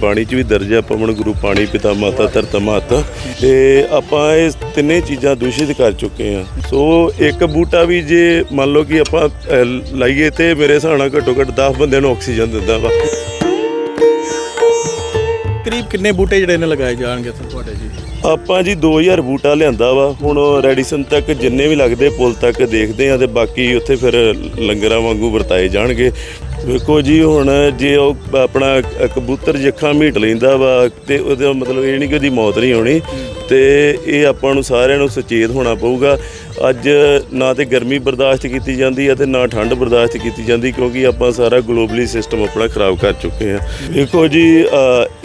ਬਾਣੀ 'ਚ ਵੀ ਦਰਜ ਹੈ ਪਵਨ ਗੁਰੂ ਪਾਣੀ ਪਿਤਾ ਮਾਤਾ ਧਰਤ ਮਾਤਾ। ਤੇ ਆਪਾਂ ਇਹ ਤਿੰਨੇ ਚੀਜ਼ਾਂ ਦੂਸ਼ਿਤ ਕਰ ਚੁੱਕੇ ਹਾਂ। ਸੋ ਇੱਕ ਬੂਟਾ ਵੀ ਜੇ ਮੰਨ ਲਓ ਕਿ ਆਪਾਂ ਲਾਈਏ ਤੇ ਮੇਰੇ ਹਿਸਾਬ ਨਾਲ ਘੱਟੋ ਘੱਟ 10 ਬੰਦਿਆਂ ਨੂੰ ਆਕਸੀਜਨ ਦਿੰਦਾ ਵਾ। ਕਰੀਬ ਕਿੰਨੇ ਬੂਟੇ ਜਿਹੜੇ ਨੇ ਲਗਾਏ ਜਾਣਗੇ ਤੁਹਾਡੇ ਜੀ? ਆਪਾਂ ਜੀ 2000 ਬੂਟਾ ਲਿਆਂਦਾ ਵਾ। ਹੁਣ ਰੈਡੀਸਨ ਤੱਕ ਜਿੰਨੇ ਵੀ ਲੱਗਦੇ ਪੁਲ ਤੱਕ ਦੇਖਦੇ ਆ ਤੇ ਬਾਕੀ ਉੱਥੇ ਫਿਰ ਲੰਗਰਾਂ ਵਾਂਗੂ ਵਰਤਾਏ ਜਾਣਗੇ। ਵੇਖੋ ਜੀ, ਹੁਣ ਜੇ ਉਹ ਆਪਣਾ ਕਬੂਤਰ ਜੱਖਾਂ ਮੀਟ ਲੈਂਦਾ ਵਾ ਤੇ ਉਹਦਾ ਮਤਲਬ ਇਹ ਨਹੀਂ ਕਿ ਉਹਦੀ ਮੌਤ ਨਹੀਂ ਹੋਣੀ ਤੇ ਇਹ ਆਪਾਂ ਨੂੰ ਸਾਰਿਆਂ ਨੂੰ ਸੁਚੇਤ ਹੋਣਾ ਪਊਗਾ। ਅੱਜ ਨਾ ਤੇ ਗਰਮੀ ਬਰਦਾਸ਼ਤ ਕੀਤੀ ਜਾਂਦੀ ਹੈ ਤੇ ਨਾ ਠੰਡ ਬਰਦਾਸ਼ਤ ਕੀਤੀ ਜਾਂਦੀ ਕਿਉਂਕਿ ਆਪਾਂ ਸਾਰਾ ਗਲੋਬਲੀ ਸਿਸਟਮ ਆਪਣਾ ਖਰਾਬ ਕਰ ਚੁੱਕੇ ਹਾਂ ਵੇਖੋ ਜੀ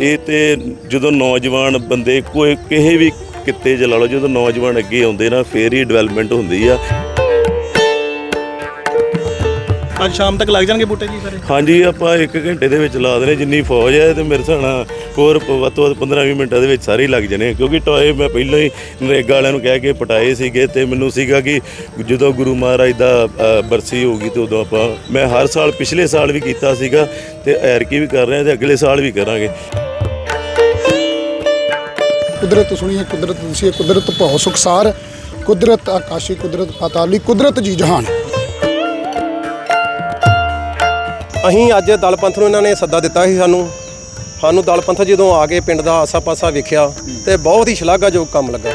ਇਹ ਤੇ ਜਦੋਂ ਨੌਜਵਾਨ ਬੰਦੇ ਕੋਈ ਕਿਸੇ ਵੀ ਕਿੱਤੇ 'ਚ ਲਾ ਲਓ, ਜਦੋਂ ਨੌਜਵਾਨ ਅੱਗੇ ਆਉਂਦੇ ਨਾ, ਫੇਰ ਹੀ ਡਿਵੈਲਪਮੈਂਟ ਹੁੰਦੀ ਆ। ਅੱਜ ਸ਼ਾਮ ਤੱਕ ਲੱਗ ਜਾਣਗੇ ਬੂਟੇ ਜੀ ਸਾਰੇ? ਹਾਂਜੀ ਆਪਾਂ 1 ਘੰਟੇ ਦੇ ਵਿੱਚ ਲਾ ਦੇਣੇ ਜਿੰਨੀ ਫੌਜ ਹੈ ਤੇ ਮੇਰੇ ਨਾਲ ਹੋਰ ਵੱਧ ਤੋਂ ਵੱਧ 15-20 ਮਿੰਟਾਂ ਦੇ ਵਿੱਚ ਸਾਰੇ ਲੱਗ ਜਾਣੇ ਕਿਉਂਕਿ ਟੋਏ ਮੈਂ ਪਹਿਲਾਂ ਹੀ ਨਰੇਗਾ ਵਾਲਿਆਂ ਨੂੰ ਕਹਿ ਕੇ ਪਟਾਏ ਸੀਗੇ ਤੇ ਮੈਨੂੰ ਸੀਗਾ ਕਿ ਜਦੋਂ ਗੁਰੂ ਮਹਾਰਾਜ ਦਾ ਬਰਸੀ ਹੋਊਗੀ ਤੇ ਉਦੋਂ ਆਪਾਂ ਮੈਂ ਹਰ ਸਾਲ ਪਿਛਲੇ ਸਾਲ ਵੀ ਕੀਤਾ ਸੀਗਾ ਤੇ ਐਰਕੀ ਵੀ ਕਰ ਰਹੇ ਹਾਂ ਤੇ ਅਗਲੇ ਸਾਲ ਵੀ ਕਰਾਂਗੇ। ਕੁਦਰਤ ਸੁਣੀਏ ਕੁਦਰਤ ਦਸੀਏ ਕੁਦਰਤ ਭਉ ਸੁਖਸਾਰ ਕੁਦਰਤ ਆਕਾਸ਼ੀ ਕੁਦਰਤ ਪਾਤਾਲੀ ਕੁਦਰਤ ਜੀ ਜਹਾਨ। ਅਸੀਂ ਅੱਜ ਦਲ ਪੰਥ ਨੂੰ ਇਹਨਾਂ ਨੇ ਸੱਦਾ ਦਿੱਤਾ ਸੀ ਸਾਨੂੰ। ਸਾਨੂੰ ਦਲ ਪੰਥ ਜਦੋਂ ਆ ਕੇ ਪਿੰਡ ਦਾ ਆਸਾ-ਪਾਸਾ ਵੇਖਿਆ ਤੇ ਬਹੁਤ ਹੀ ਸ਼ਲਾਘਾਯੋਗ ਕੰਮ ਲੱਗਾ।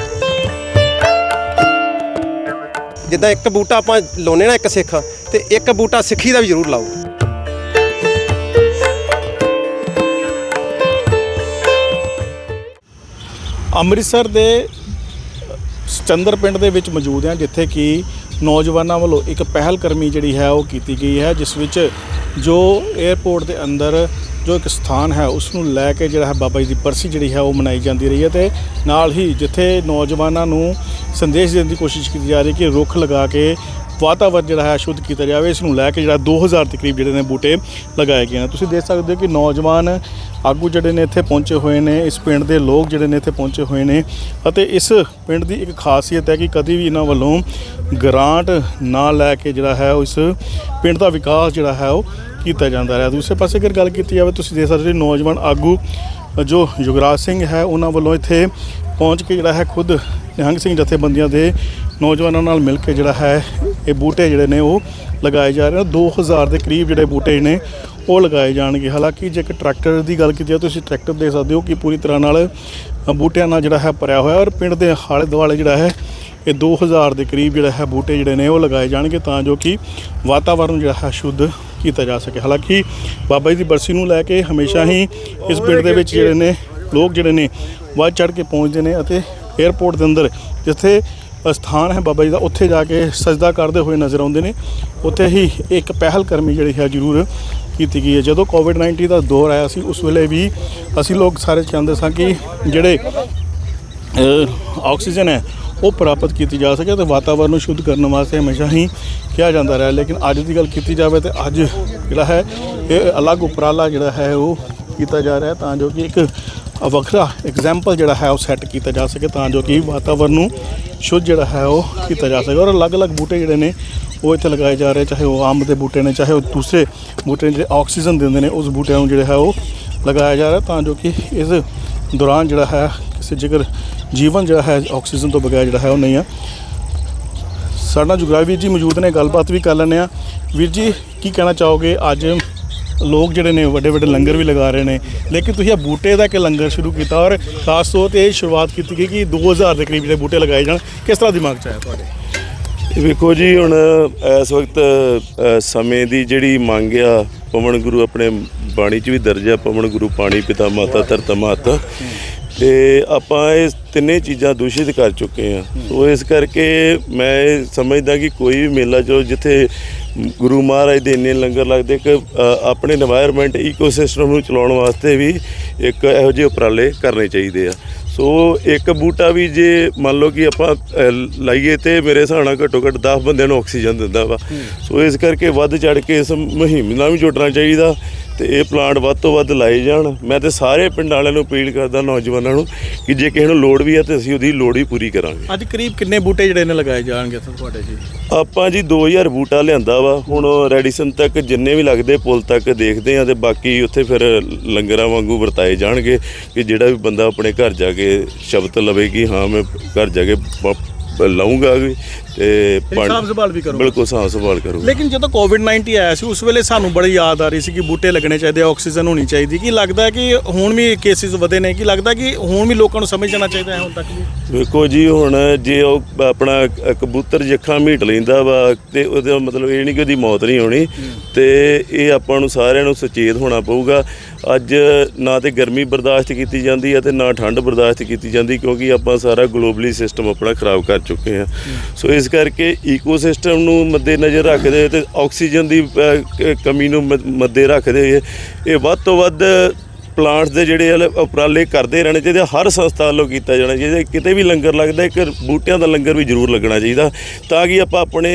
ਜਿੱਦਾਂ ਇੱਕ ਬੂਟਾ ਆਪਾਂ ਲਾਉਨੇ ਨਾ ਇੱਕ ਸਿੱਖ, ਤੇ ਇੱਕ ਬੂਟਾ ਸਿੱਖੀ ਦਾ ਵੀ ਜ਼ਰੂਰ ਲਾਓ। ਅੰਮ੍ਰਿਤਸਰ ਦੇ ਚੰਦਰ ਪਿੰਡ ਦੇ ਵਿੱਚ ਮੌਜੂਦ ਹੈ, ਜਿੱਥੇ ਕਿ ਨੌਜਵਾਨਾਂ ਵੱਲੋਂ ਇੱਕ ਪਹਿਲ ਕਰਮੀ ਜਿਹੜੀ ਹੈ, ਉਹ ਕੀਤੀ ਗਈ ਹੈ, ਜਿਸ ਵਿੱਚ ਜੋ 에ਅਰਪੋਰਟ ਦੇ ਅੰਦਰ ਜੋ ਇੱਕ ਸਥਾਨ ਹੈ ਉਸ ਨੂੰ ਲੈ ਕੇ ਜਿਹੜਾ ਹੈ ਬਾਬਾ ਜੀ ਦੀ ਬਰਸੀ ਜਿਹੜੀ ਹੈ, ਉਹ ਮਨਾਈ ਜਾਂਦੀ ਰਹੀ ਹੈ ਤੇ ਨਾਲ ਹੀ ਜਿੱਥੇ ਨੌਜਵਾਨਾਂ ਨੂੰ ਸੰਦੇਸ਼ ਦੇਣ ਦੀ ਕੋਸ਼ਿਸ਼ ਕੀਤੀ ਜਾ ਰਹੀ ਹੈ ਕਿ ਰੁੱਖ ਲਗਾ ਕੇ ਵਾਤਾਵਰਨ ਜਿਹੜਾ ਹੈ ਸ਼ੁੱਧ ਕੀਤਾ ਜਾਵੇ, ਇਸ ਨੂੰ ਲੈ ਕੇ ਜਿਹੜਾ 2000 ਦੇ ਕਰੀਬ ਜਿਹੜੇ ਨੇ ਬੂਟੇ ਲਗਾਏ ਗਏ ਨੇ ਤੁਸੀਂ ਦੇਖ ਸਕਦੇ ਹੋ ਕਿ ਨੌਜਵਾਨ ਆਗੂ ਜਿਹੜੇ ਨੇ ਇੱਥੇ ਪਹੁੰਚੇ ਹੋਏ ਨੇ, ਇਸ ਪਿੰਡ ਦੇ ਲੋਕ ਜਿਹੜੇ ਨੇ ਇੱਥੇ ਪਹੁੰਚੇ ਹੋਏ ਨੇ ਅਤੇ ਇਸ ਪਿੰਡ ਦੀ ਇੱਕ ਖਾਸੀਅਤ ਹੈ ਕਿ ਕਦੀ ਵੀ ਇਹਨਾਂ ਵੱਲੋਂ ਗ੍ਰਾਂਟ ਨਾ ਲੈ ਕੇ ਜਿਹੜਾ ਹੈ, ਉਹ ਇਸ ਪਿੰਡ ਦਾ ਵਿਕਾਸ ਜਿਹੜਾ ਹੈ, ਉਹ ਕੀਤਾ ਜਾਂਦਾ ਰਿਹਾ। ਦੂਸਰੇ ਪਾਸੇ ਅਗਰ ਗੱਲ ਕੀਤੀ ਜਾਵੇ, ਤੁਸੀਂ ਦੇਖ ਸਕਦੇ ਹੋ ਨੌਜਵਾਨ ਆਗੂ, ਜੋ ਯੁਗਰਾਜ ਸਿੰਘ ਹੈ, ਉਹਨਾਂ ਵੱਲੋਂ ਇੱਥੇ ਪਹੁੰਚ ਕੇ ਜਿਹੜਾ ਹੈ ਖੁਦ ਨਿਹੰਗ ਸਿੰਘ ਜਥੇਬੰਦੀਆਂ ਦੇ ਨੌਜਵਾਨਾਂ ਨਾਲ ਮਿਲ ਕੇ ਜਿਹੜਾ ਹੈ, ਇਹ ਬੂਟੇ ਜਿਹੜੇ ਨੇ ਉਹ ਲਗਾਏ ਜਾ ਰਹੇ ਨੇ। 2000 ਦੇ ਕਰੀਬ ਜਿਹੜੇ ਬੂਟੇ ਨੇ, ਉਹ ਲਗਾਏ ਜਾਣਗੇ। ਹਾਲਾਂਕਿ ਜੇ ਇੱਕ ਟਰੈਕਟਰ ਦੀ ਗੱਲ ਕੀਤੀ ਜਾਵੇ, ਤੁਸੀਂ ਟਰੈਕਟਰ ਦੇਖ ਸਕਦੇ ਹੋ ਕਿ ਪੂਰੀ ਤਰ੍ਹਾਂ ਨਾਲ ਬੂਟਿਆਂ ਨਾਲ ਜਿਹੜਾ ਹੈ ਭਰਿਆ ਹੋਇਆ ਔਰ ਪਿੰਡ ਦੇ ਹਾਲੇ ਦੁਆਲੇ ਜਿਹੜਾ ਹੈ, ਇਹ 2000 ਦੇ ਕਰੀਬ ਜਿਹੜਾ ਹੈ ਬੂਟੇ ਜਿਹੜੇ ਨੇ ਉਹ ਲਗਾਏ ਜਾਣਗੇ ਤਾਂ ਜੋ ਕਿ ਵਾਤਾਵਰਨ ਜਿਹੜਾ ਹੈ ਸ਼ੁੱਧ ਕੀਤਾ ਜਾ ਸਕੇ। ਹਾਲਾਂਕਿ ਬਾਬਾ ਜੀ ਦੀ ਬਰਸੀ ਨੂੰ ਲੈ ਕੇ ਹਮੇਸ਼ਾ ਹੀ ਇਸ ਪਿੰਡ ਦੇ ਵਿੱਚ ਜਿਹੜੇ ਨੇ, ਲੋਕ ਜਿਹੜੇ ਨੇ, ਵੱਧ ਚੜ ਕੇ ਪਹੁੰਚਦੇ ਨੇ ਅਤੇ 에ਅਰਪੋਰਟ ਦੇ ਅੰਦਰ ਜਿੱਥੇ ਸਥਾਨ ਹੈ ਬਾਬਾ ਜੀ ਦਾ, ਉੱਥੇ ਜਾ ਕੇ ਸਜਦਾ ਕਰਦੇ ਹੋਏ ਨਜ਼ਰ ਆਉਂਦੇ ਨੇ। ਉੱਥੇ ਹੀ ਇੱਕ ਪਹਿਲ ਕਰਮੀ ਜਿਹੜੀ ਹੈ ਜ਼ਰੂਰ ਕੀਤੀ ਗਈ ਹੈ। ਜਦੋਂ ਕੋਵਿਡ-19 ਦਾ ਦੌਰ ਆਇਆ ਸੀ, ਉਸ ਵੇਲੇ ਵੀ ਅਸੀਂ ਲੋਕ ਸਾਰੇ ਚਾਹੁੰਦੇ ਸਾਂ ਕਿ ਜਿਹੜੇ ਆਕਸੀਜਨ ਹੈ ਉਹ ਪ੍ਰਾਪਤ ਕੀਤੀ ਜਾ ਸਕੇ ਤੇ ਵਾਤਾਵਰਨ ਨੂੰ ਸ਼ੁੱਧ ਕਰਨ ਵਾਸਤੇ ਹਮੇਸ਼ਾ ਹੀ ਕਿਹਾ ਜਾਂਦਾ ਰਿਹਾ। ਲੇਕਿਨ ਅੱਜ ਦੀ ਗੱਲ ਕੀਤੀ ਜਾਵੇ ਤੇ ਅੱਜ ਜਿਹੜਾ ਹੈ, ਇਹ ਅਲੱਗ ਉਪਰਾਲਾ ਜਿਹੜਾ ਹੈ, ਉਹ ਕੀਤਾ ਜਾ ਰਿਹਾ ਤਾਂ ਜੋ ਕਿ ਇੱਕ ਵੱਖਰਾ ਐਗਜ਼ਾਮਪਲ ਜਿਹੜਾ ਹੈ, ਉਹ ਸੈੱਟ ਕੀਤਾ ਜਾ ਸਕੇ ਤਾਂ ਜੋ ਕਿ ਵਾਤਾਵਰਨ ਨੂੰ ਸ਼ੁੱਧ ਜਿਹੜਾ ਹੈ, ਉਹ ਕੀਤਾ ਜਾ ਸਕੇ। ਔਰ ਅਲੱਗ-ਅਲੱਗ ਬੂਟੇ ਜਿਹੜੇ ਨੇ, ਉਹ ਇੱਥੇ ਲਗਾਏ ਜਾ ਰਹੇ ਚਾਹੇ ਉਹ ਆਮ ਦੇ ਬੂਟੇ ਨੇ, ਚਾਹੇ ਉਹ ਦੂਸਰੇ ਬੂਟੇ ਨੇ, ਜਿਹੜੇ ਆਕਸੀਜਨ ਦਿੰਦੇ ਨੇ, ਉਸ ਬੂਟਿਆਂ ਨੂੰ ਜਿਹੜਾ ਹੈ, ਉਹ ਲਗਾਇਆ ਜਾ ਰਿਹਾ ਤਾਂ ਜੋ ਕਿ ਇਸ ਦੌਰਾਨ ਜਿਹੜਾ ਹੈ, ਕਿਸੇ ਜੇਕਰ ਜੀਵਨ ਜਿਹੜਾ ਹੈ, ਆਕਸੀਜਨ ਤੋਂ ਬਗੈਰ ਜਿਹੜਾ ਹੈ, ਉਹ ਨਹੀਂ ਆ ਸਾਡਾ ਜੁਗਰਾਜ ਵੀਰ ਜੀ ਮੌਜੂਦ ਨੇ, ਗੱਲਬਾਤ ਵੀ ਕਰ ਲੈਂਦੇ ਆ ਵੀਰ ਜੀ, ਕੀ ਕਹਿਣਾ ਚਾਹੋਗੇ? ਅੱਜ ਲੋਕ ਜਿਹੜੇ ਨੇ, ਵੱਡੇ ਵੱਡੇ ਲੰਗਰ ਵੀ ਲਗਾ ਰਹੇ ਨੇ। ਲੇਕਿਨ ਤੁਸੀਂ ਇਹ ਬੂਟੇ ਦਾ ਕਿ ਲੰਗਰ ਸ਼ੁਰੂ ਕੀਤਾ ਔਰ ਖਾਸ ਤੌਰ ਤੇ ਇਹ ਸ਼ੁਰੂਆਤ ਕੀਤੀ ਗਈ ਕਿ 2000 ਦੇ ਕਰੀਬ ਜਿਹੜੇ ਬੂਟੇ ਲਗਾਏ ਜਾਣ। ਕਿਸ ਤਰ੍ਹਾਂ ਦਿਮਾਗ 'ਚ ਆਇਆ ਤੁਹਾਡੇ? ਵੇਖੋ ਜੀ, ਹੁਣ ਇਸ ਵਕਤ ਸਮੇਂ ਦੀ ਜਿਹੜੀ ਮੰਗ ਆ, ਪਵਨ ਗੁਰੂ ਆਪਣੇ ਬਾਣੀ 'ਚ ਵੀ ਦਰਜ ਆ, ਪਵਨ ਗੁਰੂ ਪਾਣੀ ਪਿਤਾ ਮਾਤਾ ਧਰਤ ਮਾਤਾ। ਤੇ ਆਪਾਂ ਇਹ ਤਿੰਨੇ ਚੀਜ਼ਾਂ ਦੂਸ਼ਿਤ ਕਰ ਚੁੱਕੇ ਆ ਸੋ ਇਸ ਕਰਕੇ ਮੈਂ ਸਮਝਦਾ ਕਿ ਕੋਈ ਵੀ ਮੇਲਾ ਜੋ ਜਿੱਥੇ ਗੁਰੂ ਮਹਾਰਾਜ ਦੇ ਇੰਨੇ ਲੰਗਰ ਲੱਗਦੇ ਕਿ ਆਪਣੇ এনवायरमेंट ਇਕੋਸਿਸਟਮ ਨੂੰ ਚਲਾਉਣ ਵਾਸਤੇ ਵੀ ਇੱਕ ਇਹੋ ਜਿਹੇ ਉਪਰਾਲੇ ਕਰਨੇ ਚਾਹੀਦੇ ਆ। ਸੋ ਇੱਕ ਬੂਟਾ ਵੀ ਜੇ ਮੰਨ ਲਓ ਕਿ ਆਪਾਂ ਲਾਈਏ ਤੇ ਮੇਰੇ ਹਿਸਾਬ ਘੱਟੋ ਘੱਟ 10 ਬੰਦਿਆਂ ਨੂੰ ਆਕਸੀਜਨ ਦਿੰਦਾ ਵਾ। ਸੋ ਇਸ ਕਰਕੇ ਵੱਧ ਚੜ ਕੇ ਇਸ ਮੁਹਿੰਮ ਨਾਲ ਵੀ ਜੁੜਨਾ ਚਾਹੀਦਾ। ਤੇ ਇਹ ਪਲਾਂਟ ਵੱਧ ਤੋਂ ਵੱਧ ਲਾਏ ਜਾਣ। ਮੈਂ ਤੇ ਸਾਰੇ ਪਿੰਡ ਵਾਲਿਆਂ ਨੂੰ ਅਪੀਲ ਕਰਦਾ ਨੌਜਵਾਨਾਂ ਨੂੰ ਕਿ ਜੇ ਕਿਸੇ ਨੂੰ ਲੋੜ ਵੀ ਹੈ ਤੇ ਅਸੀਂ ਉਹਦੀ ਲੋੜ ਹੀ ਪੂਰੀ ਕਰਾਂਗੇ। ਅੱਜ ਕਰੀਬ ਕਿੰਨੇ ਬੂਟੇ ਜਿਹੜੇ ਨੇ ਲਗਾਏ ਜਾਣਗੇ ਤੁਹਾਡੇ ਜੀ? ਆਪਾਂ ਜੀ 2000 ਬੂਟਾ ਲਿਆਂਦਾ ਵਾ। ਹੁਣ ਰੈਡੀਸਨ ਤੱਕ ਜਿੰਨੇ ਵੀ ਲੱਗਦੇ ਪੁਲ ਤੱਕ ਦੇਖਦੇ ਆ ਤੇ ਬਾਕੀ ਉੱਥੇ ਫਿਰ ਲੰਗਰਾਂ ਵਾਂਗੂ ਵਰਤਾਏ ਜਾਣਗੇ ਕਿ ਜਿਹੜਾ ਵੀ ਬੰਦਾ ਆਪਣੇ ਘਰ ਜਾ ਕੇ ਸ਼ਬਦ ਲਵੇ ਕਿ ਹਾਂ ਮੈਂ ਘਰ ਜਾ ਕੇ ਪ- ਤੇ ਸਾਂਭ ਸੰਭਾਲ ਵੀ ਕਰੋਗੇ। ਬਿਲਕੁਲ ਸਾਂਭ ਸੰਭਾਲ ਕਰੂੰਗਾ ਲੇਕਿਨ ਜਦੋਂ ਕੋਵਿਡ-19 ਆਇਆ ਸੀ ਉਸ ਵੇਲੇ ਸਾਨੂੰ ਬੜੀ ਯਾਦ ਆ ਰਹੀ ਸੀ ਕਿ ਬੂਟੇ ਲੱਗਣੇ ਚਾਹੀਦੇ ਆਕਸੀਜਨ ਹੋਣੀ ਚਾਹੀਦੀ। ਕੀ ਲੱਗਦਾ ਹੈ ਕਿ ਹੁਣ ਵੀ ਕੇਸਿਸ ਵਧੇ ਨੇ? ਕੀ ਲੱਗਦਾ ਕਿ ਹੁਣ ਵੀ ਲੋਕਾਂ ਨੂੰ ਸਮਝ ਜਾਣਾ ਚਾਹੀਦਾ ਹੈ ਹੁਣ ਤੱਕ ਵੀ? ਵੇਖੋ ਜੀ ਹੁਣ ਜੇ ਉਹ ਆਪਣਾ ਕ- ਕਬੂਤਰ ਜੱਖਾਂ ਮੀਟ ਲੈਂਦਾ ਵਾ ਤੇ ਉਹਦਾ ਮਤਲਬ ਇਹ ਨਹੀਂ ਕਿ ਉਹਦੀ ਮੌਤ ਨਹੀਂ ਹੋਣੀ ਤੇ ਇਹ ਆਪਾਂ ਨੂੰ ਸਾਰਿਆਂ ਨੂੰ ਸੁਚੇਤ ਹੋਣਾ ਪਊਗਾ। ਅੱਜ ਨਾ ਤੇ ਗਰਮੀ ਬਰਦਾਸ਼ਤ ਕੀਤੀ ਜਾਂਦੀ ਹੈ ਤੇ ਨਾ ਠੰਡ ਬਰਦਾਸ਼ਤ ਕੀਤੀ ਜਾਂਦੀ ਕਿਉਂਕਿ ਆਪਾਂ ਸਾਰਾ ਗਲੋਬਲੀ ਸਿਸਟਮ ਆਪਣਾ ਖਰਾਬ ਕਰ ਚੁੱਕੇ ਹਾਂ। ਸੋ ਇਸ ਇਸ ਕਰਕੇ ਈਕੋਸਿਸਟਮ ਨੂੰ ਮੱਦੇ ਨਜ਼ਰ ਰੱਖਦੇ ਹੋਏ ਤੇ ਆਕਸੀਜਨ ਦੀ ਅ, ਕਮੀ ਨੂੰ ਮ- ਮੱਦੇ ਰੱਖਦੇ ਹੋਏ ਇਹ ਵੱਧ ਤੋਂ ਵੱਧ ਪਲਾਂਟਸ ਦੇ ਜਿਹੜੇ ਹਲੇ ਉਪਰਾਲੇ ਕਰਦੇ ਰਹਿਣੇ ਚਾਹੀਦੇ ਆ। ਹਰ ਸੰਸਥਾ ਵੱਲੋਂ ਕੀਤਾ ਜਾਣਾ ਚਾਹੀਦਾ ਕਿਤੇ ਵੀ ਲੰਗਰ ਲੱਗਦਾ ਇੱਕ ਬੂਟਿਆਂ ਦਾ ਲੰਗਰ ਵੀ ਜ਼ਰੂਰ ਲੱਗਣਾ ਚਾਹੀਦਾ ਤਾਂ ਕਿ ਆਪਾਂ ਆਪਣੇ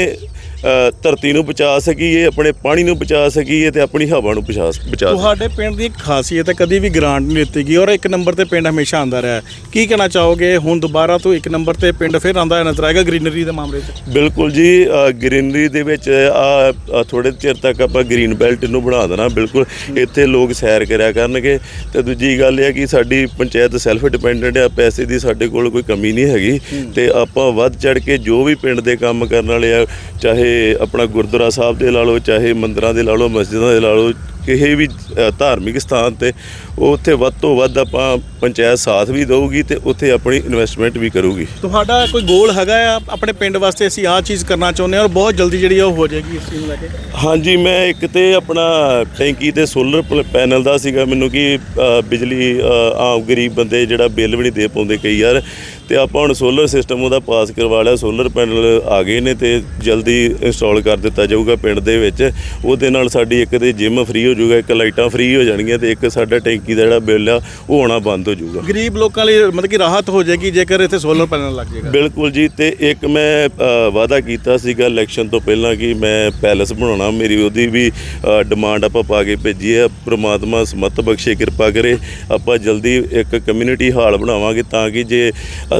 ਧਰਤੀ ਨੂੰ ਬਚਾ ਸਕੀਏ ਆਪਣੇ ਪਾਣੀ ਨੂੰ ਬਚਾ ਸਕੀਏ ਤੇ ਆਪਣੀ ਹਵਾ ਨੂੰ ਬਚਾ ਬਚਾ ਤੁਹਾਡੇ ਪਿੰਡ ਦੀ ਖਾਸੀਅਤ ਹੈ ਕਦੀ ਵੀ ਗ੍ਰਾਂਟ ਨਹੀਂ ਲਿੱਤੀ ਗਈ ਔਰ ਇੱਕ ਨੰਬਰ ਤੇ ਪਿੰਡ ਹਮੇਸ਼ਾ ਆਂਦਾ ਰਿਹਾ ਹੈ। ਕੀ ਕਹਿਣਾ ਚਾਹੋਗੇ? ਹੁਣ ਦੁਬਾਰਾ ਤੋਂ ਇੱਕ ਨੰਬਰ ਤੇ ਪਿੰਡ ਫਿਰ ਆਂਦਾ ਨਜ਼ਰ ਆਏਗਾ ਗ੍ਰੀਨਰੀ ਦੇ ਮਾਮਲੇ 'ਚ? ਬਿਲਕੁਲ ਜੀ ਗ੍ਰੀਨਰੀ ਦੇ ਵਿੱਚ ਆ ਥੋੜੇ ਚਿਰ ਤੱਕ ਆਪਾਂ ਗ੍ਰੀਨ ਬੈਲਟ ਨੂੰ ਬਣਾ ਦੇਣਾ ਬਿਲਕੁਲ ਇੱਥੇ ਲੋਕ ਸੈਰ ਕਰਿਆ ਕਰਨਗੇ। ਤੇ ਦੂਜੀ ਗੱਲ ਇਹ ਹੈ ਕਿ ਸਾਡੀ ਪੰਚਾਇਤ ਸੈਲਫ ਡਿਪੈਂਡੈਂਟ ਆ ਪੈਸੇ ਦੀ ਸਾਡੇ ਕੋਲ ਕੋਈ ਕਮੀ ਨਹੀਂ ਹੈਗੀ। ਤੇ ਆਪਾਂ ਵੱਧ ਚੜ ਕੇ ਜੋ ਵੀ ਪਿੰਡ ਦੇ ਕੰਮ ਕਰਨ ਵਾਲੇ ਆ ਚਾਹੇ ਆਪਣਾ ਗੁਰਦੁਆਰਾ ਸਾਹਿਬ ਦੇ ਲਾ ਲਓ ਚਾਹੇ ਮੰਦਰਾਂ ਦੇ ਲਾ ਲਓ ਮਸਜਿਦਾਂ ਦੇ ਲਾ ਲਓ ਕਿਸੇ ਵੀ ਧਾਰਮਿਕ ਸਥਾਨ ਤੇ ਉਹ ਉੱਥੇ ਵੱਧ ਤੋਂ ਵੱਧ ਆਪਾਂ ਪੰਚਾਇਤ ਸਾਥ ਵੀ ਦਊਗੀ ਤੇ ਉੱਥੇ ਆਪਣੀ ਇਨਵੈਸਟਮੈਂਟ ਵੀ ਕਰੂਗੀ। ਤੁਹਾਡਾ ਕੋਈ ਗੋਲ ਹੈਗਾ ਆ ਆਪਣੇ ਪਿੰਡ ਵਾਸਤੇ? ਅਸੀਂ ਆਹ ਚੀਜ਼ ਕਰਨਾ ਚਾਹੁੰਦੇ ਹਾਂ ਔਰ ਬਹੁਤ ਜਲਦੀ ਜਿਹੜੀ ਆ ਉਹ ਹੋ ਜਾਏਗੀ ਇਸ ਚੀਜ਼ ਨੂੰ ਲੈ ਕੇ। ਹਾਂਜੀ ਮੈਂ ਇੱਕ ਤੇ ਆਪਣਾ ਟੈਂਕੀ ਤੇ ਸੋਲਰ ਪੈਨਲ ਦਾ ਸੀਗਾ। ਮੈਨੂੰ ਕਿ ਬਿਜਲੀ ਆਮ ਗਰੀਬ ਬੰਦੇ ਜਿਹੜਾ ਬਿੱਲ ਵੀ ਨਹੀਂ ਦੇ ਪਾਉਂਦੇ ਕਈ ਯਾਰ। ਤੇ ਆਪਾਂ ਹੁਣ ਸੋਲਰ ਸਿਸਟਮ ਉਹਦਾ ਪਾਸ ਕਰਵਾ ਲਿਆ ਸੋਲਰ ਪੈਨਲ ਆ ਗਏ ਨੇ ਤੇ ਜਲਦੀ ਇੰਸਟਾਲ ਕਰ ਦਿੱਤਾ ਜਾਊਗਾ ਪਿੰਡ ਦੇ ਵਿੱਚ। ਉਹਦੇ ਨਾਲ ਸਾਡੀ ਇੱਕ ਤੇ ਜਿਮ ਫ੍ਰੀ ਹੋ ਜਾਊਗਾ ਇੱਕ ਲਾਈਟਾਂ ਫ੍ਰੀ ਹੋ ਜਾਣਗੀਆਂ ਤੇ ਇੱਕ ਸਾਡਾ ਟੈਂਕੀ ਦਾ ਜਿਹੜਾ ਬਿੱਲ ਆ ਉਹ ਆਉਣਾ ਬੰਦ ਹੋ ਜਾਊਗਾ। ਗਰੀਬ ਲੋਕਾਂ ਲਈ ਮਤਲਬ ਕਿ ਰਾਹਤ ਹੋ ਜਾਏਗੀ ਜੇਕਰ ਇੱਥੇ ਸੋਲਰ ਪੈਨਲ ਲੱਗ ਜਾਏਗਾ। ਬਿਲਕੁਲ ਜੀ ਤੇ ਇੱਕ ਮੈਂ ਵਾਅਦਾ ਕੀਤਾ ਸੀਗਾ ਇਲੈਕਸ਼ਨ ਤੋਂ ਪਹਿਲਾਂ ਕਿ ਮੈਂ ਪੈਲਸ ਬਣਾਉਣਾ ਮੇਰੀ ਉਹਦੀ ਵੀ ਡਿਮਾਂਡ ਆਪਾਂ ਪਾ ਕੇ ਭੇਜੀ ਹੈ ਪ੍ਰਮਾਤਮਾ ਸਮਤ ਬਖਸ਼ੇ ਕਿਰਪਾ ਕਰੇ ਆਪਾਂ ਜਲਦੀ ਇੱਕ ਕਮਿਊਨਿਟੀ ਹਾਲ ਬਣਾਵਾਂਗੇ ਤਾਂ ਕਿ ਜੇ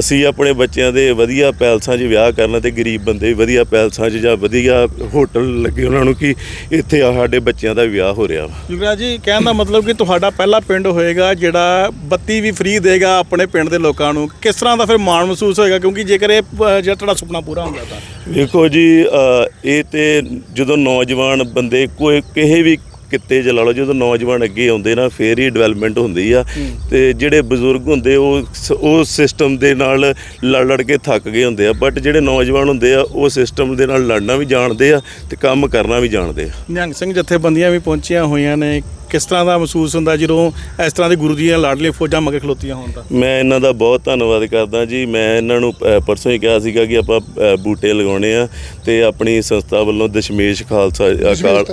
ਅਸੀਂ ਆਪਣੇ ਬੱਚਿਆਂ ਦੇ ਵਧੀਆ ਪੈਲਸਾਂ 'ਚ ਵਿਆਹ ਕਰਨਾ ਤੇ ਗਰੀਬ ਬੰਦੇ ਵੀ ਵਧੀਆ ਪੈਲਸਾਂ 'ਚ ਜਾਂ ਵਧੀਆ ਹੋਟਲ ਲੱਗੇ ਉਹਨਾਂ ਨੂੰ ਕਿ ਇੱਥੇ ਆ ਸਾਡੇ ਬੱਚਿਆਂ ਦਾ ਵਿਆਹ ਹੋ ਰਿਹਾ ਵਾ। ਯੁਵਰਾਜ ਜੀ ਕਹਿਣ ਦਾ ਮਤਲਬ ਕਿ ਤੁਹਾਡਾ ਪਹਿਲਾ ਪਿੰਡ ਹੋਏਗਾ ਜਿਹੜਾ ਬੱਤੀ ਵੀ ਫ੍ਰੀ ਦੇਗਾ ਆਪਣੇ ਪਿੰਡ ਦੇ ਲੋਕਾਂ ਨੂੰ। ਕਿਸ ਤਰ੍ਹਾਂ ਦਾ ਫਿਰ ਮਾਣ ਮਹਿਸੂਸ ਹੋਏਗਾ? ਕਿਉਂਕਿ ਜੇਕਰ ਇਹ ਅ, ਜਿਹੜਾ ਤੁਹਾਡਾ ਸੁਪਨਾ ਪੂਰਾ ਹੁੰਦਾ ਤਾਂ। ਵੇਖੋ ਜੀ ਅ, ਇਹ ਤੇ ਜਦੋਂ ਨੌਜਵਾਨ ਬੰਦੇ ਕੋਈ ਕਿਸੇ ਵੀ ਕਿੱਤੇ 'ਚ ਲਾ ਲਓ ਜਦੋਂ ਨੌਜਵਾਨ ਅੱਗੇ ਆਉਂਦੇ ਨਾ ਫੇਰ ਹੀ ਡਿਵੈਲਪਮੈਂਟ ਹੁੰਦੀ ਆ। ਤੇ ਜਿਹੜੇ ਬਜ਼ੁਰਗ ਹੁੰਦੇ ਉਹ ਸ- ਉਹ ਸਿਸਟਮ ਦੇ ਨਾਲ ਲੜ ਲੜ ਕੇ ਥੱਕ ਗਏ ਹੁੰਦੇ ਆ। ਬਟ ਜਿਹੜੇ ਨੌਜਵਾਨ ਹੁੰਦੇ ਆ ਉਹ ਸਿਸਟਮ ਦੇ ਨਾਲ ਲੜਨਾ ਵੀ ਜਾਣਦੇ ਆ ਤੇ ਕੰਮ ਕਰਨਾ ਵੀ ਜਾਣਦੇ ਆ। ਨਿਹੰਗ ਸਿੰਘ ਜਥੇਬੰਦੀਆਂ ਵੀ ਪਹੁੰਚੀਆਂ ਹੋਈਆਂ ਨੇ। ਕਿਸ ਤਰ੍ਹਾਂ ਦਾ ਮਹਿਸੂਸ ਹੁੰਦਾ ਜਦੋਂ ਇਸ ਤਰ੍ਹਾਂ ਦੇ ਗੁਰੂ ਦੀਆਂ ਲਾਡਲੀਆਂ ਫੌਜਾਂ ਮਗਰ ਖਲੋਤੀਆਂ ਹੋਣ ਤਾਂ ਮੈਂ ਇਹਨਾਂ ਦਾ ਬਹੁਤ ਧੰਨਵਾਦ ਕਰਦਾ ਜੀ। ਮੈਂ ਇਹਨਾਂ ਨੂੰ ਪਰਸੋਂ ਹੀ ਕਿਹਾ ਸੀਗਾ ਕਿ ਆਪਾਂ ਬੂਟੇ ਲਗਾਉਣੇ ਆ ਤੇ ਆਪਣੀ ਸੰਸਥਾ ਵੱਲੋਂ ਦਸ਼ਮੇਸ਼ ਖਾਲਸਾ ਅਕਾਲ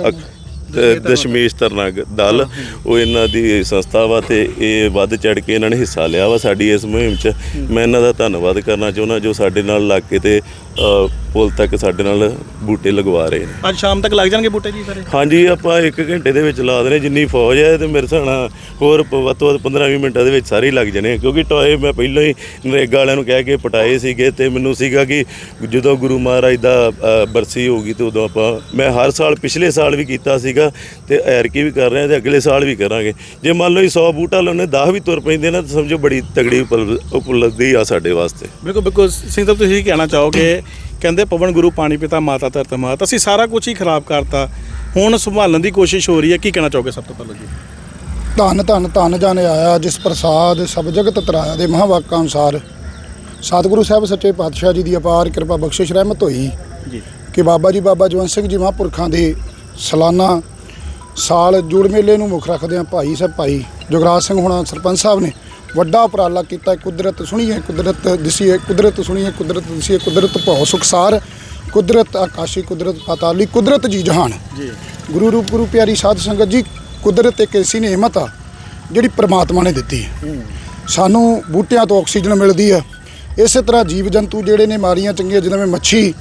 ਦਸ਼ਮੇਸ਼ ਤਰਨਾ ਗ- ਦਲ ਉਹ ਇਹਨਾਂ ਦੀ ਸੰਸਥਾ ਵਾ ਤੇ ਇਹ ਵੱਧ ਚੜ ਕੇ ਇਹਨਾਂ ਨੇ ਹਿੱਸਾ ਲਿਆ ਵਾ ਸਾਡੀ ਇਸ ਮੁਹਿੰਮ 'ਚ। ਮੈਂ ਇਹਨਾਂ ਦਾ ਧੰਨਵਾਦ ਕਰਨਾ ਚਾਹੁੰਦਾ ਜੋ ਸਾਡੇ ਨਾਲ ਲੱਗ ਕੇ ਤੇ ਪੁਲ ਤੱਕ ਸਾਡੇ ਨਾਲ ਬੂਟੇ ਲਗਵਾ ਰਹੇ ਨੇ। ਅੱਜ ਸ਼ਾਮ ਤੱਕ ਲੱਗ ਜਾਣਗੇ ਬੂਟੇ ਜੀ ਸਾਰੇ ਹਾਂਜੀ ਆਪਾਂ 1 ਘੰਟੇ ਦੇ ਵਿੱਚ ਲਾ ਦੇਣੇ ਜਿੰਨੀ ਫੌਜ ਹੈ ਤੇ ਮੇਰੇ ਹਿਸਾਬ ਨਾਲ ਹੋਰ ਵੱਧ ਤੋਂ ਵੱਧ 15-20 ਮਿੰਟਾਂ ਦੇ ਵਿੱਚ ਸਾਰੇ ਹੀ ਲੱਗ ਜਾਣੇ ਕਿਉਂਕਿ ਟੋਏ ਮੈਂ ਪਹਿਲਾਂ ਹੀ ਨਰੇਗਾ ਵਾਲਿਆਂ ਨੂੰ ਕਹਿ ਕੇ ਪਟਾਏ ਸੀਗੇ ਤੇ ਮੈਨੂੰ ਸੀਗਾ ਕਿ ਜਦੋਂ ਗੁਰੂ ਮਹਾਰਾਜ ਦਾ ਬਰਸੀ ਹੋਊਗੀ ਤੇ ਉਦੋਂ ਆਪਾਂ ਮੈਂ ਹਰ ਸਾਲ ਪਿਛਲੇ ਸਾਲ ਵੀ ਕੀਤਾ ਸੀਗਾ ਤੇ ਐਰਕੀ ਵੀ ਕਰ ਰਹੇ ਹਾਂ ਤੇ ਅਗਲੇ ਸਾਲ ਵੀ ਕਰਾਂਗੇ। ਜੇ ਮੰਨ ਲਓ 100 ਬੂਟਾ ਲਾਉਣੇ 10 ਵੀ ਤੁਰ ਪੈਂਦੇ ਨਾ ਤਾਂ ਸਮਝੋ ਬੜੀ ਤਗੜੀ ਉਪਲ- ਉਪਲਬਧੀ ਆ ਸਾਡੇ ਵਾਸਤੇ। ਬਿਲਕੁਲ ਬਿਲਕੁਲ। ਸਿੰਘ ਸਾਹਿਬ ਤੁਸੀਂ ਕੀ ਕਹਿਣਾ ਚਾਹੋਗੇ? ਕਹਿੰਦੇ ਪਵਨ ਗੁਰੂ ਪਾਣੀ ਪਿਤਾ ਮਾਤਾ ਧਰਤ ਮਾਤ ਅਸੀਂ ਸਾਰਾ ਕੁਝ ਹੀ ਖਰਾਬ ਕਰਤਾ। ਹੁਣ ਸੰਭਾਲਣ ਦੀ ਕੋਸ਼ਿਸ਼ ਹੋ ਰਹੀ ਹੈ। ਕੀ ਕਹਿਣਾ ਚਾਹੋਗੇ ਸਭ ਤੋਂ ਪਹਿਲਾਂ ਜੀ? ਧੰਨ ਧੰਨ ਧੰਨ ਜਾਣੇ ਆਇਆ ਜਿਸ ਪ੍ਰਸਾਦ ਸਭ ਜਗਤ ਤਰਾਇਆ ਦੇ ਮਹਾਵਾਕਾਂ ਅਨੁਸਾਰ। ਸਤਿਗੁਰੂ ਸਾਹਿਬ ਸੱਚੇ ਪਾਤਸ਼ਾਹ ਜੀ ਦੀ ਅਪਾਰ ਕਿਰਪਾ ਬਖਸ਼ਿਸ਼ ਰਹਿਮਤ ਹੋਈ। ਜੀ। ਕਿ ਬਾਬਾ ਜੀ ਬਾਬਾ ਜਵੰਤ ਸਿੰਘ ਜੀ ਮਹਾਂਪੁਰਖਾਂ ਦੇ ਸਾਲਾਨਾ ਸਾਲ ਜੁੜ ਮੇਲੇ ਨੂੰ ਮੁੱਖ ਰੱਖਦੇ ਆ ਭਾਈ ਸਾਹਿਬ ਭਾਈ ਜੁਗਰਾਜ ਸਿੰਘ ਹੋਣਾ ਸਰਪੰਚ ਸਾਹਿਬ ਨੇ ਵੱਡਾ ਉਪਰਾਲਾ ਕੀਤਾ ਕੁਦਰਤ ਸੁਣੀਏ ਕੁਦਰਤ ਦਿਸੀਏ ਕੁਦਰਤ ਸੁਣੀਏ ਕੁਦਰਤ ਦਿਸੀਏ ਕੁਦਰਤ ਭਉ ਸੁਖਸਾਰ ਕੁਦਰਤ ਆਕਾਸ਼ੀ ਕੁਦਰਤ ਪਾਤਾਲੀ ਕੁਦਰਤ ਜੀ ਜਹਾਨ। ਜੀ। ਗੁਰੂ ਰੂਪ ਗੁਰੂ ਪਿਆਰੀ ਸਾਧ ਸੰਗਤ ਜੀ ਕੁਦਰਤ ਇੱਕ ਐਸੀ ਨਿਹਮਤ ਆ ਜਿਹੜੀ ਪ੍ਰਮਾਤਮਾ ਨੇ ਦਿੱਤੀ ਹੈ। ਸਾਨੂੰ ਬੂਟਿਆਂ ਤੋਂ ਆਕਸੀਜਨ ਮਿਲਦੀ ਆ ਇਸੇ ਤਰ੍ਹਾਂ ਜੀਵ ਜੰਤੂ ਜਿਹੜੇ ਨੇ ਮਾਰੀਆਂ ਚੰਗੀਆਂ ਜਿਵੇਂ ਮੱਛੀ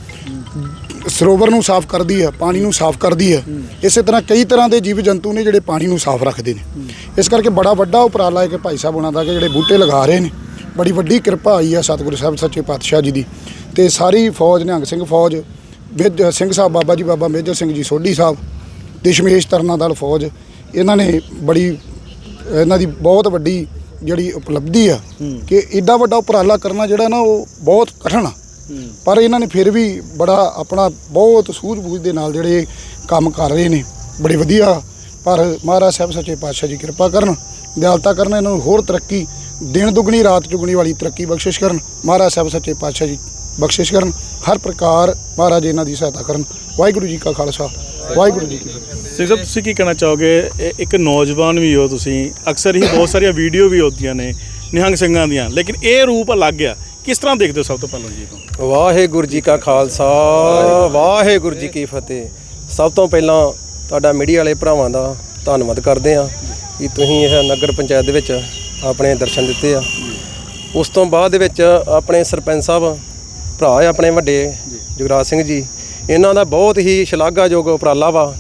ਸਰੋਵਰ ਨੂੰ ਸਾਫ਼ ਕਰਦੀ ਹੈ ਪਾਣੀ ਨੂੰ ਸਾਫ਼ ਕਰਦੀ ਹੈ। ਇਸੇ ਤਰ੍ਹਾਂ ਕਈ ਤਰ੍ਹਾਂ ਦੇ ਜੀਵ ਜੰਤੂ ਨੇ ਜਿਹੜੇ ਪਾਣੀ ਨੂੰ ਸਾਫ਼ ਰੱਖਦੇ ਨੇ। ਇਸ ਕਰਕੇ ਬੜਾ ਵੱਡਾ ਉਪਰਾਲਾ ਹੈ ਕਿ ਭਾਈ ਸਾਹਿਬ ਉਹਨਾਂ ਦਾ ਕਿ ਜਿਹੜੇ ਬੂਟੇ ਲਗਾ ਰਹੇ ਨੇ। ਬੜੀ ਵੱਡੀ ਕਿਰਪਾ ਆਈ ਹੈ ਸਤਿਗੁਰੂ ਸਾਹਿਬ ਸੱਚੇ ਪਾਤਸ਼ਾਹ ਜੀ ਦੀ। ਤੇ ਸਾਰੀ ਫੌਜ ਨਿਹੰਗ ਸਿੰਘ ਫੌਜ ਵਿਜ ਸਿੰਘ ਸਾਹਿਬ ਬਾਬਾ ਜੀ ਬਾਬਾ ਮੇਜਰ ਸਿੰਘ ਜੀ ਸੋਢੀ ਸਾਹਿਬ ਦਸ਼ਮੇਸ਼ ਤਰਨਾ ਦਲ ਫੌਜ ਇਹਨਾਂ ਨੇ ਬੜੀ ਇਹਨਾਂ ਦੀ ਬਹੁਤ ਵੱਡੀ ਜਿਹੜੀ ਉਪਲਬਧੀ ਆ ਕਿ ਏਡਾ ਵੱਡਾ ਉਪਰਾਲਾ ਕਰਨਾ ਜਿਹੜਾ ਨਾ ਉਹ ਬਹੁਤ ਕਠਿਨ ਆ। ਪਰ ਇਹਨਾਂ ਨੇ ਫਿਰ ਵੀ ਬੜਾ ਆਪਣਾ ਬਹੁਤ ਸੂਝ-ਬੂਝ ਦੇ ਨਾਲ ਜਿਹੜੇ ਕੰਮ ਕਰ ਰਹੇ ਨੇ, ਬੜੇ ਵਧੀਆ। ਪਰ ਮਹਾਰਾਜ ਸਾਹਿਬ ਸੱਚੇ ਪਾਤਸ਼ਾਹ ਜੀ ਕਿਰਪਾ ਕਰਨ, ਦਿਆਲਤਾ ਕਰਨ, ਇਹਨਾਂ ਨੂੰ ਹੋਰ ਤਰੱਕੀ, ਦਿਨ ਦੁਗਣੀ, ਰਾਤ ਚੁਗਣੀ ਵਾਲੀ ਤਰੱਕੀ ਬਖਸ਼ਿਸ਼ ਕਰਨ। ਮਹਾਰਾਜ ਸਾਹਿਬ ਸੱਚੇ ਪਾਤਸ਼ਾਹ ਜੀ ਬਖਸ਼ਿਸ਼ ਕਰਨ, ਹਰ ਪ੍ਰਕਾਰ ਮਹਾਰਾਜ ਇਹਨਾਂ ਦੀ ਸਹਾਇਤਾ ਕਰਨ। ਵਾਹਿਗੁਰੂ ਜੀ ਕਾ ਖਾਲਸਾ, ਵਾਹਿਗੁਰੂ ਜੀ ਕੀ ਫਤਿਹ। ਸਿੰਘ ਸਾਹਿਬ, ਤੁਸੀਂ ਕੀ ਕਹਿਣਾ ਚਾਹੋਗੇ? ਇਹ ਇੱਕ ਨੌਜਵਾਨ ਵੀ ਹੋ ਤੁਸੀਂ, ਅਕਸਰ ਹੀ ਬਹੁਤ ਸਾਰੀਆਂ ਵੀਡੀਓ ਵੀ ਆਉਂਦੀਆਂ ਨੇ ਨਿਹੰਗ ਸਿੰਘਾਂ ਦੀਆਂ, ਲੇਕਿਨ ਇਹ ਰੂਪ ਅਲੱਗ ਆ। ਕਿਸ ਤਰ੍ਹਾਂ ਦੇਖਦੇ ਹੋ ਸਭ ਤੋਂ ਪਹਿਲਾਂ ਜੀ? ਵਾਹਿਗੁਰੂ ਜੀ ਕਾ ਖਾਲਸਾ ਵਾਹਿਗੁਰੂ ਜੀ ਕੀ ਫਤਿਹ। ਸਭ ਤੋਂ ਪਹਿਲਾਂ ਤੁਹਾਡਾ ਮੀਡੀਆ ਵਾਲੇ ਭਰਾਵਾਂ ਦਾ ਧੰਨਵਾਦ ਕਰਦੇ ਆ ਕਿ ਤੁਸੀਂ ਇਹ ਨਗਰ ਪੰਚਾਇਤ ਦੇ ਵਿੱਚ ਆਪਣੇ ਦਰਸ਼ਨ ਦਿੱਤੇ ਆ। ਉਸ ਤੋਂ ਬਾਅਦ ਦੇ ਵਿੱਚ ਆਪਣੇ ਸਰਪੰਚ ਸਾਹਿਬ ਭਰਾ ਆਪਣੇ ਵੱਡੇ ਜੁਗਰਾਜ ਸਿੰਘ ਜੀ ਇਹਨਾਂ ਦਾ ਬਹੁਤ ਹੀ ਸ਼ਲਾਘਾਯੋਗ ਉਪਰਾਲਾ ਵਾ।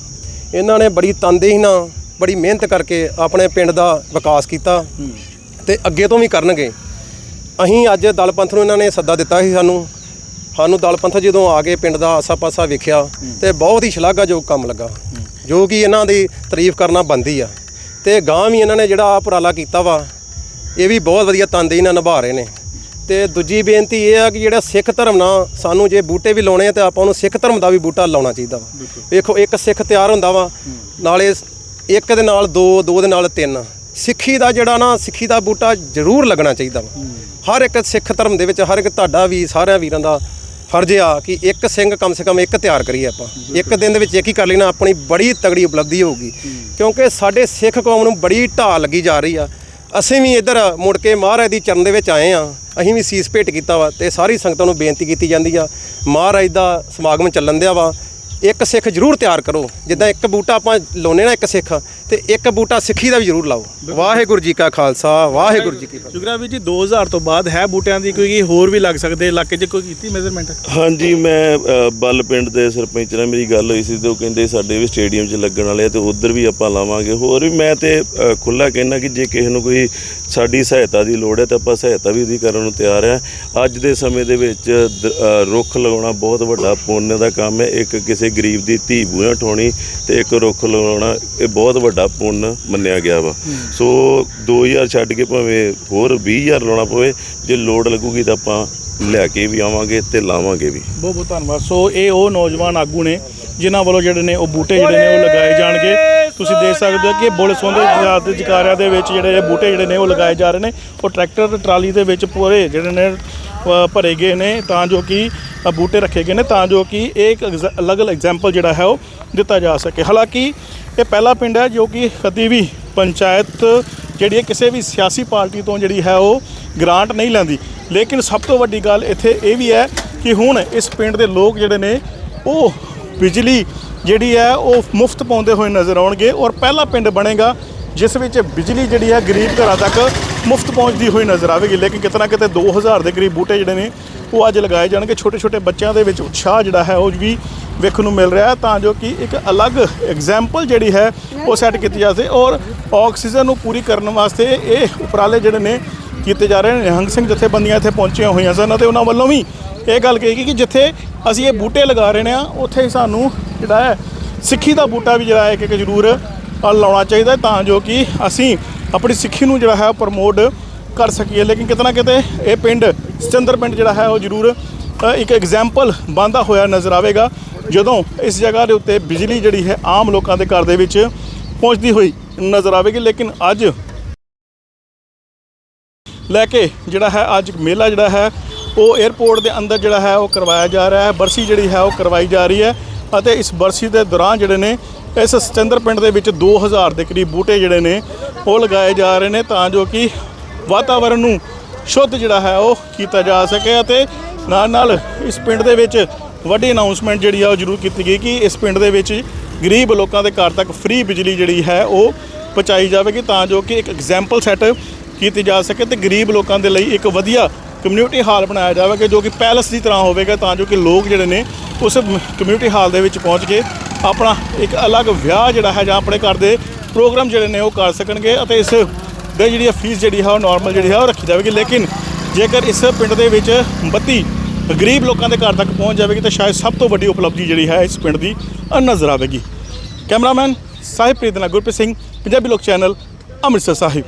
ਇਹਨਾਂ ਨੇ ਬੜੀ ਤਨਦੇਹੀ ਨਾਲ ਬੜੀ ਮਿਹਨਤ ਕਰਕੇ ਆਪਣੇ ਪਿੰਡ ਦਾ ਵਿਕਾਸ ਕੀਤਾ ਤੇ ਅੱਗੇ ਤੋਂ ਵੀ ਕਰਨਗੇ। ਅਸੀਂ ਅੱਜ ਦਲ ਪੰਥ ਨੂੰ ਇਹਨਾਂ ਨੇ ਸੱਦਾ ਦਿੱਤਾ ਸੀ ਸਾਨੂੰ। ਸਾਨੂੰ ਦਲ ਪੰਥ ਜਦੋਂ ਆ ਕੇ ਪਿੰਡ ਦਾ ਆਸਾ-ਪਾਸਾ ਵੇਖਿਆ ਤੇ ਬਹੁਤ ਹੀ ਸ਼ਲਾਘਾਯੋਗ ਕੰਮ ਲੱਗਾ। ਜੋ ਕਿ ਇਹਨਾਂ ਦੀ ਤਾਰੀਫ ਕਰਨਾ ਬੰਦੀ ਆ। ਤੇ ਗਾਂ ਵੀ ਇਹਨਾਂ ਨੇ ਜਿਹੜਾ ਉਪਰਾਲਾ ਕੀਤਾ ਵਾ ਇਹ ਵੀ ਬਹੁਤ ਵਧੀਆ ਤਨਦੇਹੀ ਨਾਲ ਨਿਭਾ ਰਹੇ ਨੇ। ਤੇ ਦੂਜੀ ਬੇਨਤੀ ਇਹ ਆ ਕਿ ਜਿਹੜਾ ਸਿੱਖ ਧਰਮ ਨਾਲ ਸਾਨੂੰ ਜੇ ਬੂਟੇ ਵੀ ਲਾਉਣੇ ਆ ਤੇ ਆਪਾਂ ਨੂੰ ਸਿੱਖ ਧਰਮ ਦਾ ਵੀ ਬੂਟਾ ਲਾਉਣਾ ਚਾਹੀਦਾ ਵਾ। ਵੇਖੋ ਇੱਕ ਸਿੱਖ ਤਿਆਰ ਹੁੰਦਾ ਵਾ ਨਾਲੇ ਇੱਕ ਦੇ ਨਾਲ ਦੋ ਦੋ ਦੇ ਨਾਲ ਤਿੰਨ। ਸਿੱਖੀ ਦਾ ਜਿਹੜਾ ਨਾ ਸਿੱਖੀ ਦਾ ਬੂਟਾ ਜ਼ਰੂਰ ਲੱਗਣਾ ਚਾਹੀਦਾ ਵਾ। ਹਰ ਇੱਕ ਸਿੱਖ ਧਰਮ ਦੇ ਵਿੱਚ ਹਰ ਇੱਕ ਤੁਹਾਡਾ ਵੀ ਸਾਰਿਆਂ ਵੀਰਾਂ ਦਾ ਫਰਜ਼ ਆ ਕਿ ਇੱਕ ਸਿੰਘ ਕਮ ਸੇ ਕਮ ਇੱਕ ਤਿਆਰ ਕਰੀਏ ਆਪਾਂ। ਇੱਕ ਦਿਨ ਦੇ ਵਿੱਚ ਇੱਕ ਹੀ ਕਰ ਲੈਣਾ ਆਪਣੀ ਬੜੀ ਤਗੜੀ ਉਪਲਬਧੀ ਹੋਊਗੀ। ਕਿਉਂਕਿ ਸਾਡੇ ਸਿੱਖ ਕੌਮ ਨੂੰ ਬੜੀ ਢਾਲ ਲੱਗੀ ਜਾ ਰਹੀ ਆ। ਅਸੀਂ ਵੀ ਇੱਧਰ ਮੁੜ ਕੇ ਮਹਾਰਾਜ ਦੀ ਚਰਨ ਦੇ ਵਿੱਚ ਆਏ ਆ। ਅਸੀਂ ਵੀ ਸੀਸ ਭੇਟ ਕੀਤਾ ਵਾ ਤੇ ਸਾਰੀ ਸੰਗਤਾਂ ਨੂੰ ਬੇਨਤੀ ਕੀਤੀ ਜਾਂਦੀ ਆ, ਮਹਾਰਾਜ ਦਾ ਸਮਾਗਮ ਚੱਲਣ ਦਿਆ ਵਾ। ਇੱਕ ਸਿੱਖ ਜ਼ਰੂਰ ਤਿਆਰ ਕਰੋ। ਜਿੱਦਾਂ ਇੱਕ ਬੂਟਾ ਆਪਾਂ ਲਾਉਨੇ ਨਾ ਇੱਕ ਸਿੱਖ ਤੇ ਇੱਕ ਬੂਟਾ ਸਿੱਖੀ ਦਾ ਵੀ ਜ਼ਰੂਰ ਲਾਓ। ਵਾਹਿਗੁਰੂ ਜੀ ਕਾ ਖਾਲਸਾ ਵਾਹਿਗੁਰੂ ਜੀ ਕੀ ਫਤਿਹ। ਜੁਗਰਾ ਵੀ ਜੀ 2000 ਤੋਂ ਬਾਅਦ ਹੈ ਬੂਟਿਆਂ ਦੀ ਕੋਈ ਹੋਰ ਵੀ ਲੱਗ ਸਕਦੇ ਇਲਾਕੇ 'ਚ ਕੋਈ ਕੀਤੀ ਮੈਜ਼ਰਮੈਂਟ ਹਾਂਜੀ ਮੈਂ ਬੱਲ ਪਿੰਡ ਦੇ ਸਰਪੰਚ ਨਾਲ ਮੇਰੀ ਗੱਲ ਹੋਈ ਸੀ ਤੇ ਉਹ ਕਹਿੰਦੇ ਸਾਡੇ ਵੀ ਸਟੇਡੀਅਮ 'ਚ ਲੱਗਣ ਵਾਲੇ ਆ ਤੇ ਉਧਰ ਵੀ ਆਪਾਂ ਲਾਵਾਂਗੇ। ਹੋਰ ਵੀ ਮੈਂ ਤੇ ਖੁੱਲਾ ਕਹਿਣਾ ਕਿ ਜੇ ਕਿਸੇ ਨੂੰ ਕੋਈ ਸਾਡੀ ਸਹਾਇਤਾ ਦੀ ਲੋੜ ਹੈ ਤਾਂ ਆਪਾਂ ਸਹਾਇਤਾ ਵੀ ਉਹਦੀ ਕਰਨ ਨੂੰ ਤਿਆਰ ਆ ਅੱਜ ਦੇ ਸਮੇਂ ਦੇ ਵਿੱਚ ਰੁੱਖ ਲਗਾਉਣਾ ਬਹੁਤ ਵੱਡਾ ਪੁੰਨ ਦਾ ਕੰਮ ਹੈ। ਇੱਕ ਕਿਸੇ ਗਰੀਬ ਦੀ ਧੀ ਬੂਹਾ ਠਾਉਣੀ ਤੇ ਇੱਕ ਰੁੱਖ ਲਗਾਉਣਾ ਇਹ ਬਹੁਤ ਵੱਡਾ ਪੁੰਨ ਮੰਨਿਆ ਗਿਆ ਵਾ। ਸੋ 2000 ਛੱਡ ਕੇ ਭਾਵੇਂ ਹੋਰ 20000 ਲਾਉਣਾ ਪਵੇ, ਜੇ ਲੋੜ ਲੱਗੂਗੀ ਤਾਂ ਆਪਾਂ ਲੈ ਕੇ ਵੀ ਆਵਾਂਗੇ ਤੇ ਲਾਵਾਂਗੇ ਵੀ। ਬਹੁਤ ਬਹੁਤ ਧੰਨਵਾਦ। ਸੋ ਇਹ ਉਹ ਨੌਜਵਾਨ ਆਗੂ ਨੇ, ਜਿਨ੍ਹਾਂ ਵੱਲੋਂ ਜਿਹੜੇ ਨੇ ਉਹ ਬੂਟੇ ਜਿਹੜੇ ਨੇ ਉਹ ਲਗਾਏ ਜਾਣਗੇ। ਤੁਸੀਂ ਦੇਖ ਸਕਦੇ ਹੋ ਕਿ ਬੋਲੇ ਸੋਂਦੇ ਜਾਤ ਜਕਾਰਿਆਂ ਦੇ ਵਿੱਚ ਜਿਹੜੇ ਬੂਟੇ ਜਿਹੜੇ ਨੇ ਉਹ ਲਗਾਏ ਜਾ ਰਹੇ ਨੇ। ਉਹ ਟਰੈਕਟਰ ਤੇ ਟਰਾਲੀ ਦੇ ਵਿੱਚ ਪੂਰੇ ਜਿਹੜੇ ਨੇ ਭਰੇ ਗਏ ਨੇ ਤਾਂ ਜੋ ਕਿ ਬੂਟੇ ਰੱਖੇ ਗਏ ਨੇ ਤਾਂ ਜੋ ਕਿ ਇਹ ਇੱਕ ਐਗਜ਼ੈ- ਅਲੱਗ-ਅਲੱਗ ਐਗਜ਼ਾਮਪਲ ਜਿਹੜਾ ਹੈ ਉਹ ਦਿੱਤਾ ਜਾ ਸਕੇ। ਹਾਲਾਂਕਿ ਇਹ ਪਹਿਲਾ ਪਿੰਡ ਹੈ ਜੋ ਕਿ ਕਦੀ ਵੀ ਪੰਚਾਇਤ ਜਿਹੜੀ ਹੈ ਕਿਸੇ ਵੀ ਸਿਆਸੀ ਪਾਰਟੀ ਤੋਂ ਜਿਹੜੀ ਹੈ ਉਹ ਗ੍ਰਾਂਟ ਨਹੀਂ ਲੈਂਦੀ। ਲੇਕਿਨ ਸਭ ਤੋਂ ਵੱਡੀ ਗੱਲ ਇੱਥੇ ਇਹ ਵੀ ਹੈ ਕਿ ਹੁਣ ਇਸ ਪਿੰਡ ਦੇ ਲੋਕ ਜਿਹੜੇ ਨੇ, ਉਹ ਬਿਜਲੀ ਜਿਹੜੀ ਹੈ ਉਹ ਮੁਫਤ ਪਾਉਂਦੇ ਹੋਏ ਨਜ਼ਰ ਆਉਣਗੇ ਔਰ ਪਹਿਲਾ ਪਿੰਡ ਬਣੇਗਾ ਜਿਸ ਵਿੱਚ ਬਿਜਲੀ ਜਿਹੜੀ ਹੈ ਗਰੀਬ ਘਰਾਂ ਤੱਕ ਮੁਫਤ ਪਹੁੰਚਦੀ ਹੋਈ ਨਜ਼ਰ ਆਵੇਗੀ, ਲੇਕਿਨ ਕਿਤਨਾ ਕਿਤੇ 2000 ਦੇ ਕਰੀਬ ਬੂਟੇ ਜਿਹੜੇ ਨੇ, ਉਹ ਅੱਜ ਲਗਾਏ ਜਾਣਗੇ। ਛੋਟੇ ਛੋਟੇ ਬੱਚਿਆਂ ਦੇ ਵਿੱਚ ਉਤਸ਼ਾਹ ਜਿਹੜਾ ਹੈ, ਉਹ ਵੀ ਵੇਖਣ ਨੂੰ ਮਿਲ ਰਿਹਾ ਹੈ। ਤਾਂ ਜੋ ਕਿ ਇੱਕ ਅਲੱਗ ਐਗਜ਼ਾਮਪਲ ਜਿਹੜੀ ਹੈ, ਉਹ ਸੈੱਟ ਕੀਤੀ ਜਾ ਸਕੇ ਔਰ ਆਕਸੀਜਨ ਨੂੰ ਪੂਰੀ ਕਰਨ ਵਾਸਤੇ ਇਹ ਉਪਰਾਲੇ ਜਿਹੜੇ ਨੇ ਕੀਤੇ ਜਾ ਰਹੇ ਨੇ। ਨਿਹੰਗ ਸਿੰਘ ਜਥੇਬੰਦੀਆਂ ਇੱਥੇ ਪਹੁੰਚੀਆਂ ਹੋਈਆਂ ਸਨ ਅਤੇ ਉਹਨਾਂ ਵੱਲੋਂ ਵੀ ਇਹ ਗੱਲ ਕਹੀ ਗਈ ਕਿ ਜਿੱਥੇ ਅਸੀਂ ਇਹ ਬੂਟੇ ਲਗਾ ਰਹੇ ਨੇ ਆ, ਉੱਥੇ ਹੀ ਸਾਨੂੰ ਜਿਹੜਾ ਹੈ ਸਿੱਖੀ ਦਾ ਬੂਟਾ ਵੀ ਜਿਹੜਾ ਹੈ ਕਿ ਇੱਕ ਜ਼ਰੂਰ ਲਾਉਣਾ ਚਾਹੀਦਾ ਤਾਂ ਜੋ ਕਿ ਅਸੀਂ ਆਪਣੀ ਸਿੱਖੀ ਨੂੰ ਜਿਹੜਾ ਹੈ ਪ੍ਰਮੋਟ ਕਰ ਸਕੀਏ। ਲੇਕਿਨ ਕਿਤੇ ਨਾ ਕਿਤੇ ਇਹ ਪਿੰਡ ਸਚੰਦਰ ਪਿੰਡ ਜਿਹੜਾ ਹੈ ਉਹ ਜ਼ਰੂਰ ਇੱਕ ਐਗਜ਼ਾਮਪਲ ਬੰਦਾ ਹੋਇਆ ਨਜ਼ਰ ਆਵੇਗਾ। ਜਦੋਂ ਇਸ ਜਗ੍ਹਾ ਦੇ ਉੱਤੇ ਬਿਜਲੀ ਜਿਹੜੀ ਹੈ ਆਮ ਲੋਕਾਂ ਦੇ ਘਰ ਦੇ ਵਿੱਚ ਪਹੁੰਚਦੀ ਹੋਈ ਨਜ਼ਰ ਆਵੇਗੀ। ਲੇਕਿਨ ਅੱਜ ਲੈ ਕੇ ਜਿਹੜਾ ਹੈ ਅੱਜ ਮੇਲਾ ਜਿਹੜਾ ਹੈ, ਉਹ 에ਅਰਪੋਰਟ ਦੇ ਅੰਦਰ ਜਿਹੜਾ ਹੈ ਉਹ ਕਰਵਾਇਆ ਜਾ ਰਿਹਾ ਹੈ। ਬਰਸੀ ਜਿਹੜੀ ਹੈ ਉਹ ਕਰਵਾਈ ਜਾ ਰਹੀ ਹੈ ਅਤੇ ਇਸ ਬਰਸੀ ਦੇ ਦੌਰਾਨ ਜਿਹੜੇ ਨੇ ਇਸ ਸਚੰਦਰ ਪਿੰਡ ਦੇ ਵਿੱਚ 2000 ਦੇ ਕਰੀਬ ਬੂਟੇ ਜਿਹੜੇ ਨੇ, ਉਹ ਲਗਾਏ ਜਾ ਰਹੇ ਨੇ ਤਾਂ ਜੋ ਕਿ ਵਾਤਾਵਰਣ ਨੂੰ ਸ਼ੁੱਧ ਜਿਹੜਾ ਹੈ, ਉਹ ਕੀਤਾ ਜਾ ਸਕੇ ਅਤੇ ਨਾਲ ਨਾਲ ਇਸ ਪਿੰਡ ਦੇ ਵਿੱਚ ਵੱਡੀ ਅਨਾਉਂਸਮੈਂਟ ਜਿਹੜੀ ਆ, ਉਹ ਜ਼ਰੂਰ ਕੀਤੀ ਗਈ ਕਿ ਇਸ ਪਿੰਡ ਦੇ ਵਿੱਚ ਗਰੀਬ ਲੋਕਾਂ ਦੇ ਘਰ ਤੱਕ ਫ੍ਰੀ ਬਿਜਲੀ ਜਿਹੜੀ ਹੈ, ਉਹ ਪਹੁੰਚਾਈ ਜਾਵੇਗੀ ਤਾਂ ਜੋ ਕਿ ਇੱਕ ਐਗਜ਼ਾਮਪਲ ਸੈੱਟ ਕੀਤੀ ਜਾ ਸਕੇ ਤੇ ਗਰੀਬ ਲੋਕਾਂ ਦੇ ਲਈ ਇੱਕ ਵਧੀਆ ਕਮਿਊਨਿਟੀ ਹਾਲ ਬਣਾਇਆ ਜਾਵੇਗਾ ਜੋ ਕਿ ਪੈਲਸ ਦੀ ਤਰ੍ਹਾਂ ਹੋਵੇਗਾ ਤਾਂ ਜੋ ਕਿ ਲੋਕ ਜਿਹੜੇ ਨੇ, ਉਸ ਕਮਿਊਨਿਟੀ ਹਾਲ ਦੇ ਵਿੱਚ ਪਹੁੰਚ ਕੇ ਆਪਣਾ ਇੱਕ ਅਲੱਗ ਵਿਆਹ ਜਿਹੜਾ ਹੈ ਜਾਂ ਆਪਣੇ ਘਰ ਦੇ ਪ੍ਰੋਗਰਾਮ ਜਿਹੜੇ ਨੇ ਉਹ ਕਰ ਸਕਣਗੇ ਅਤੇ ਇਸ ਦੇ ਜਿਹੜੀ ਫੀਸ ਜਿਹੜੀ ਹੈ ਉਹ ਨਾਰਮਲ ਜਿਹੜੀ ਹੈ ਉਹ ਰੱਖੀ ਜਾਵੇਗੀ। ਲੇਕਿਨ ਜੇਕਰ ਇਸ ਪਿੰਡ ਦੇ ਵਿੱਚ 32 ਗਰੀਬ ਲੋਕਾਂ ਦੇ ਘਰ ਤੱਕ ਪਹੁੰਚ ਜਾਵੇਗੀ ਤਾਂ ਸ਼ਾਇਦ ਸਭ ਤੋਂ ਵੱਡੀ ਉਪਲਬਧੀ ਜਿਹੜੀ ਹੈ ਇਸ ਪਿੰਡ ਦੀ ਨਜ਼ਰ ਆਵੇਗੀ। ਕੈਮਰਾਮੈਨ ਸਾਹਿਬਪ੍ਰੀਤ ਨਾਲ ਗੁਰਪ੍ਰੀਤ ਸਿੰਘ, ਪੰਜਾਬੀ ਲੋਕ ਚੈਨਲ, ਅੰਮ੍ਰਿਤਸਰ ਸਾਹਿਬ।